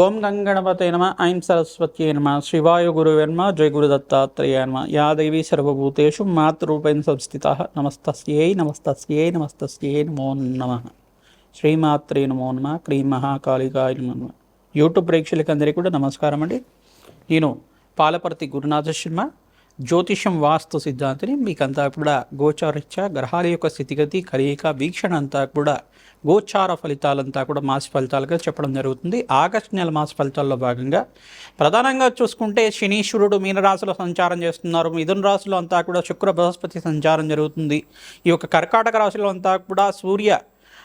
ఓం గంగణపతే నమ ఐం సరస్వత్యే నమ శివాయ గురువెన్మ జయ గురు దత్తాత్రేయ నమ. యా దేవి సర్వభూతేషు మాతృరూపేణ సంస్థిత. నమస్తస్యై నమస్తస్యై నమస్తస్యై నమో నమ. శ్రీమాత్రే నమో నమ. క్రీం మహాకాళికాయ నమ యూట్యూబ్ ప్రేక్షకులందరికీ కూడా నమస్కారం అండి. నేను పాలపర్తి గురునాథ శర్మ జ్యోతిషం వాస్తు సిద్ధాంతిని మీకంతా కూడా గోచారిత్య గ్రహాల యొక్క స్థితిగతి కలయిక వీక్షణ అంతా కూడా గోచార ఫలితాలంతా కూడా మాస ఫలితాలుగా చెప్పడం జరుగుతుంది. ఆగస్టు నెల మాస ఫలితాల్లో భాగంగా ప్రధానంగా చూసుకుంటే శనీశ్వరుడు మీనరాశిలో సంచారం చేస్తున్నారు. మిథున రాశిలో అంతా కూడా శుక్ర బృహస్పతి సంచారం జరుగుతుంది. ఈ యొక్క కర్కాటక రాశిలో అంతా కూడా సూర్య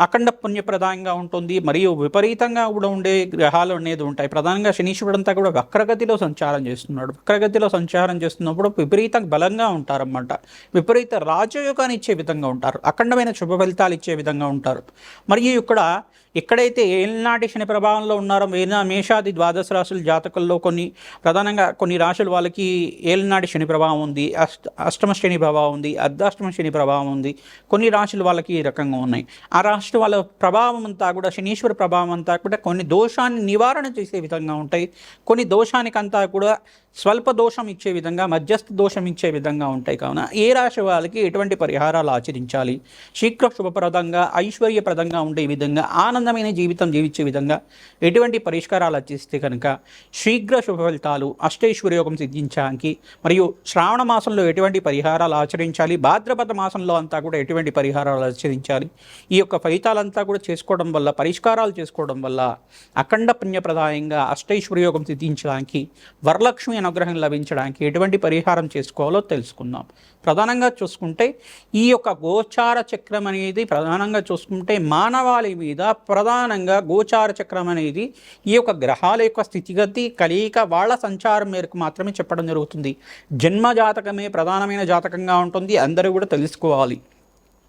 అఖండ పుణ్యప్రదాయంగా ఉంటుంది. మరియు విపరీతంగా కూడా ఉండే గ్రహాలు అనేది ఉంటాయి. ప్రధానంగా శనీశ్వరుడు అంతా కూడా వక్రగతిలో సంచారం చేస్తున్నాడు. వక్రగతిలో సంచారం చేస్తున్నప్పుడు విపరీత బలంగా ఉంటారన్నమాట. విపరీత రాజయోగాన్ని ఇచ్చే విధంగా ఉంటారు. అఖండమైన శుభ ఫలితాలు ఇచ్చే విధంగా ఉంటారు. మరియు ఇక్కడ ఎక్కడైతే ఏలినాటి శని ప్రభావంలో ఉన్నారో మేనా మేషాది ద్వాదశ రాశుల జాతకుల్లో కొన్ని ప్రధానంగా కొన్ని రాశులు వాళ్ళకి ఏలినాటి శని ప్రభావం ఉంది అష్ట అష్టమ శని ప్రభావం ఉంది అర్ధాష్టమ శని ప్రభావం ఉంది కొన్ని రాశులు వాళ్ళకి ఈ రకంగా ఉన్నాయి. ఆ రాశి వాళ్ళ ప్రభావం అంతా కూడా శనీశ్వర ప్రభావం అంతా కూడా కొన్ని దోషాన్ని నివారణ చేసే విధంగా ఉంటాయి. కొన్ని దోషానికంతా కూడా స్వల్ప దోషం ఇచ్చే విధంగా మధ్యస్థ దోషం ఇచ్చే విధంగా ఉంటాయి. కావున ఏ రాశి వాళ్ళకి ఎటువంటి పరిహారాలు ఆచరించాలి? శీఘ్ర శుభప్రదంగా ఐశ్వర్యప్రదంగా ఉండే విధంగా ఆనందమైన జీవితం జీవించే విధంగా ఎటువంటి పరిష్కారాలు ఆచరిస్తే కనుక శీఘ్ర శుభ ఫలితాలు అష్టైశ్వర్యోగం సిద్ధించడానికి మరియు శ్రావణ మాసంలో ఎటువంటి పరిహారాలు ఆచరించాలి? భాద్రపద మాసంలో అంతా కూడా ఎటువంటి పరిహారాలు ఆచరించాలి? ఈ యొక్క ఫలితాలంతా కూడా చేసుకోవడం వల్ల పరిష్కారాలు చేసుకోవడం వల్ల అఖండ పుణ్యప్రదాయంగా అష్టైశ్వర్యోగం సిద్ధించడానికి వరలక్ష్మి అనుగ్రహం లభించడానికి ఎటువంటి పరిహారం చేసుకోవాలో తెలుసుకుందాం. ప్రధానంగా చూసుకుంటే ఈ యొక్క గోచార చక్రం అనేది ప్రధానంగా చూసుకుంటే మానవాళి మీద ప్రధానంగా గోచార చక్రం అనేది ఈ యొక్క గ్రహాల యొక్క స్థితిగతి కలియిక వాళ్ళ సంచారం మేరకు మాత్రమే చెప్పడం జరుగుతుంది. జన్మ జాతకమే ప్రధానమైన జాతకంగా ఉంటుంది. అందరూ కూడా తెలుసుకోవాలి.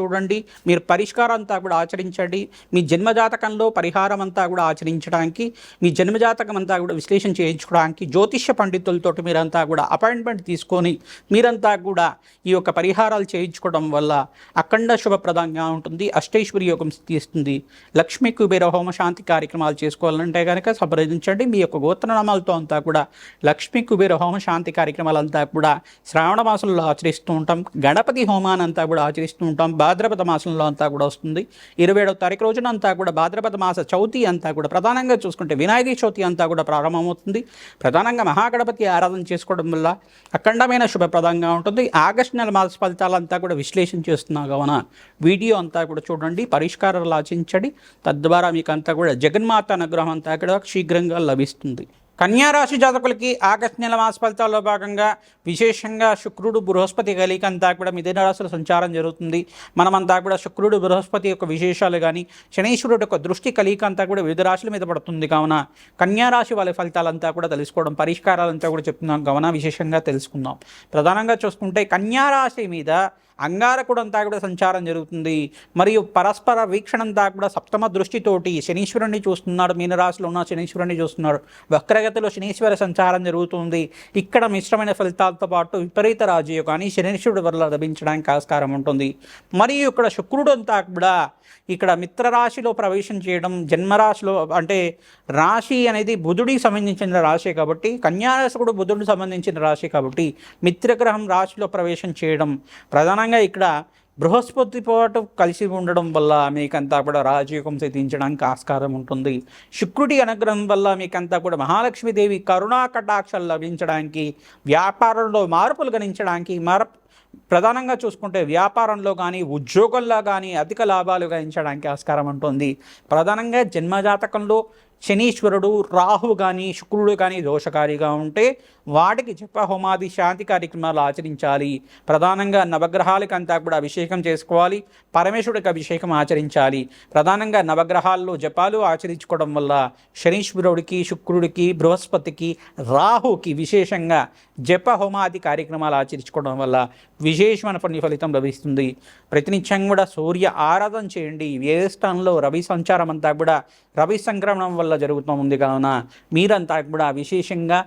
చూడండి. మీరు పరిష్కారం అంతా కూడా ఆచరించండి. మీ జన్మజాతకంలో పరిహారం అంతా కూడా ఆచరించడానికి మీ జన్మజాతకం అంతా కూడా విశ్లేషణ చేయించుకోవడానికి జ్యోతిష్య పండితులతో మీరంతా కూడా అపాయింట్మెంట్ తీసుకొని మీరంతా కూడా ఈ యొక్క పరిహారాలు చేయించుకోవడం వల్ల అఖండ శుభప్రదంగా ఉంటుంది. అష్టేశ్వరి యోగం తీస్తుంది. లక్ష్మీ కుబేర హోమ శాంతి కార్యక్రమాలు చేసుకోవాలంటే కనుక సంప్రదించండి. మీ యొక్క గోత్రనామాలతో అంతా కూడా లక్ష్మీ కుబేర హోమ శాంతి కార్యక్రమాలంతా కూడా శ్రావణ మాసంలో ఆచరిస్తూ ఉంటాం. గణపతి హోమానంతా కూడా ఆచరిస్తూ ఉంటాం. భాద్రపద మాసంలో అంతా కూడా వస్తుంది. ఇరవై ఏడవ తారీఖు రోజున అంతా కూడా భాద్రపద మాస చవితి అంతా కూడా ప్రధానంగా చూసుకుంటే వినాయక చవితి అంతా కూడా ప్రారంభమవుతుంది. ప్రధానంగా మహాగణపతి ఆరాధన చేసుకోవడం వల్ల అఖండమైన శుభప్రదంగా ఉంటుంది. ఆగస్టు నెల మాస ఫలితాలంతా కూడా విశ్లేషణ చేస్తున్నా కావున వీడియో అంతా కూడా చూడండి పరిష్కారాలు ఆచించండి తద్వారా మీకు అంతా కూడా జగన్మాత అనుగ్రహం అంతా కూడా శీఘ్రంగా లభిస్తుంది. కన్యారాశి జాతకులకి ఆగస్టు నెల మాస ఫలితాల్లో భాగంగా విశేషంగా శుక్రుడు బృహస్పతి కలిక అంతా కూడా మిథున రాశుల సంచారం జరుగుతుంది. మనమంతా కూడా శుక్రుడు బృహస్పతి యొక్క విశేషాలు కానీ శనీశ్వరుడు యొక్క దృష్టి కలిక అంతా కూడా వివిధ రాశుల మీద పడుతుంది కావున కన్యారాశి వాళ్ళ ఫలితాలంతా కూడా తెలుసుకోవడం పరిష్కారాలంతా కూడా చెప్తున్నాం కావున విశేషంగా తెలుసుకుందాం. ప్రధానంగా చూసుకుంటే కన్యారాశి మీద అంగారకుడంతా కూడా సంచారం జరుగుతుంది. మరియు పరస్పర వీక్షణ అంతా కూడా సప్తమ దృష్టితోటి శనీశ్వరుణ్ణి చూస్తున్నాడు మీనరాశిలో ఉన్న శనీశ్వరుణ్ణి చూస్తున్నాడు. వక్రగతిలో శనీశ్వర సంచారం జరుగుతుంది. ఇక్కడ మిశ్రమైన ఫలితాలతో పాటు విపరీత రాజయోగాన్ని కానీ శనీశ్వరుడు వల్ల లభించడానికి ఆస్కారం ఉంటుంది. మరియు ఇక్కడ శుక్రుడు అంతా కూడా ఇక్కడ మిత్రరాశిలో ప్రవేశం చేయడం జన్మరాశిలో అంటే రాశి అనేది బుధుడికి సంబంధించిన రాశి కాబట్టి కన్యారాశి కూడా బుధుడికి సంబంధించిన రాశి కాబట్టి మిత్రగ్రహం రాశిలో ప్రవేశం చేయడం ప్రధానంగా ఇక్కడ బృహస్పతి పాటు కలిసి ఉండడం వల్ల మీకంతా కూడా రాజయోగం సిద్ధించడానికి ఆస్కారం ఉంటుంది. శుక్రుడి అనుగ్రహం వల్ల మీకంతా కూడా మహాలక్ష్మీదేవి కరుణా కటాక్షలు లభించడానికి వ్యాపారంలో మార్పులు గణించడానికి మర ప్రధానంగా చూసుకుంటే వ్యాపారంలో కానీ ఉద్యోగంలో కానీ అధిక లాభాలు గణించడానికి ఆస్కారం ఉంటుంది. ప్రధానంగా జన్మజాతకంలో శనీశ్వరుడు రాహు కానీ శుక్రుడు కానీ దోషకారిగా ఉంటే వాటికి జప హోమాది శాంతి కార్యక్రమాలు ఆచరించాలి. ప్రధానంగా నవగ్రహాలకంతా కూడా అభిషేకం చేసుకోవాలి. పరమేశ్వరుడికి అభిషేకం ఆచరించాలి. ప్రధానంగా నవగ్రహాల్లో జపాలు ఆచరించుకోవడం వల్ల శనీశ్వరుడికి శుక్రుడికి బృహస్పతికి రాహుకి విశేషంగా జప హోమాది కార్యక్రమాలు ఆచరించుకోవడం వల్ల విశేషమైన పని ఫలితం లభిస్తుంది. ప్రతినిత్యం కూడా సూర్య ఆరాధన చేయండి. ఏ రవి సంచారం అంతా కూడా రవి సంక్రమణం వల్ల జరుగుతూ ఉంది. కావున మీరంతా కూడా విశేషంగా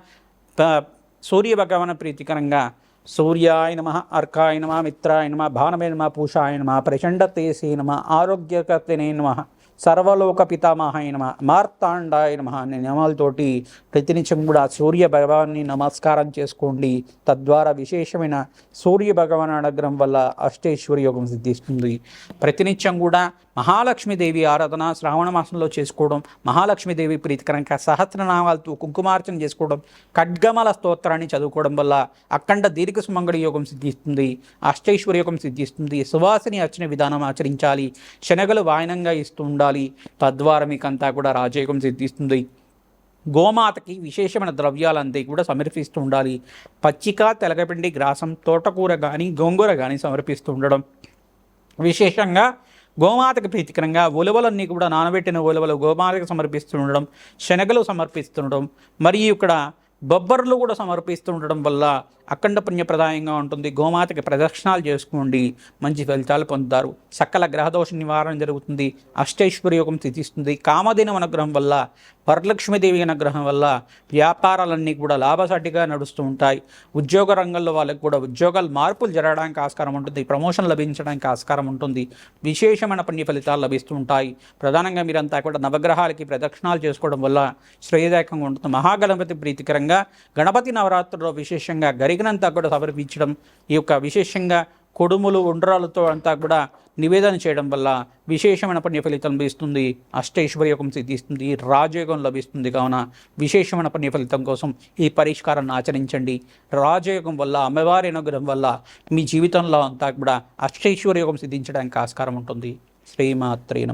సూర్య భగవాన ప్రీతికరంగా సూర్యాయ నమ అర్కాయ నమ మిత్రాయ నమ భానమే నమ పూషాయ నమ ప్రచండ తేసే నమ ఆరోగ్యకర్తనే నమ సర్వలోక పితామహాయ నమ మార్తాండాయ నమ అనే నియమాలతోటి ప్రతినిత్యం కూడా సూర్య భగవాన్ని నమస్కారం చేసుకోండి. తద్వారా విశేషమైన సూర్య భగవాన్ అనుగ్రహం వల్ల అష్టేశ్వరి యోగం సిద్ధిస్తుంది. ప్రతినిత్యం కూడా మహాలక్ష్మీదేవి ఆరాధన శ్రావణ మాసంలో చేసుకోవడం మహాలక్ష్మీదేవి ప్రీతికరంగా సహస్రనామాలతో కుంకుమార్చన చేసుకోవడం ఖడ్గమల స్తోత్రాన్ని చదువుకోవడం వల్ల అఖండ దీర్ఘ సుమంగళి యోగం సిద్ధిస్తుంది అష్టైశ్వర్య యోగం సిద్ధిస్తుంది సువాసిని అర్చన విధానం ఆచరించాలి శనగలు వాయనంగా ఇస్తూ ఉండాలి తద్వారా మీకంతా కూడా రాజయోగం సిద్ధిస్తుంది. గోమాతకి విశేషమైన ద్రవ్యాలంతా కూడా సమర్పిస్తూ ఉండాలి. పచ్చిక తెలగపిండి గ్రాసం తోటకూర కానీ గోంగూర కానీ సమర్పిస్తూ ఉండడం. విశేషంగా గోమాతకు ప్రీతికరంగా ఉలవలన్నీ కూడా నానబెట్టిన ఉలవలు గోమాతకు సమర్పిస్తుండడం శనగలు సమర్పిస్తుండడం మరియు ఇక్కడ బొబ్బర్లు కూడా సమర్పిస్తుండడం వల్ల అఖండ పుణ్యప్రదాయంగా ఉంటుంది. గోమాతకి ప్రదక్షిణాలు చేసుకోండి మంచి ఫలితాలు పొందుతారు. సకల గ్రహదోష నివారణ జరుగుతుంది. అష్టైశ్వర్యోగం స్థితిస్తుంది కామదినం అనుగ్రహం వల్ల వరలక్ష్మీదేవి అనుగ్రహం వల్ల వ్యాపారాలన్నీ కూడా లాభసాటిగా నడుస్తూ ఉంటాయి. ఉద్యోగ రంగంలో వాళ్ళకి కూడా ఉద్యోగాలు మార్పులు జరగడానికి ఆస్కారం ఉంటుంది. ప్రమోషన్ లభించడానికి ఆస్కారం ఉంటుంది. విశేషమైన పుణ్య ఫలితాలు లభిస్తూ ఉంటాయి. ప్రధానంగా మీరంతా కూడా నవగ్రహాలకి ప్రదక్షిణాలు చేసుకోవడం వల్ల శ్రేయదాయకంగా ఉంటుంది. మహాగణపతి ప్రీతికరంగా గణపతి నవరాత్రుల్లో విశేషంగా గరిగినంతా కూడా సమర్పించడం ఈ యొక్క విశేషంగా కొడుములు ఉండ్రాలతో అంతా కూడా నివేదన చేయడం వల్ల విశేషమైన పుణ్య ఫలితం లభిస్తుంది. అష్టైశ్వర్యోగం సిద్ధిస్తుంది. రాజయోగం లభిస్తుంది కావున విశేషమైన పుణ్య ఫలితం కోసం ఈ పరిష్కారాన్ని ఆచరించండి. రాజయోగం వల్ల అమ్మవారి అనుగ్రహం వల్ల మీ జీవితంలో అంతా కూడా అష్టైశ్వర్యోగం సిద్ధించడానికి ఆస్కారం ఉంటుంది. శ్రీమాత్రేనం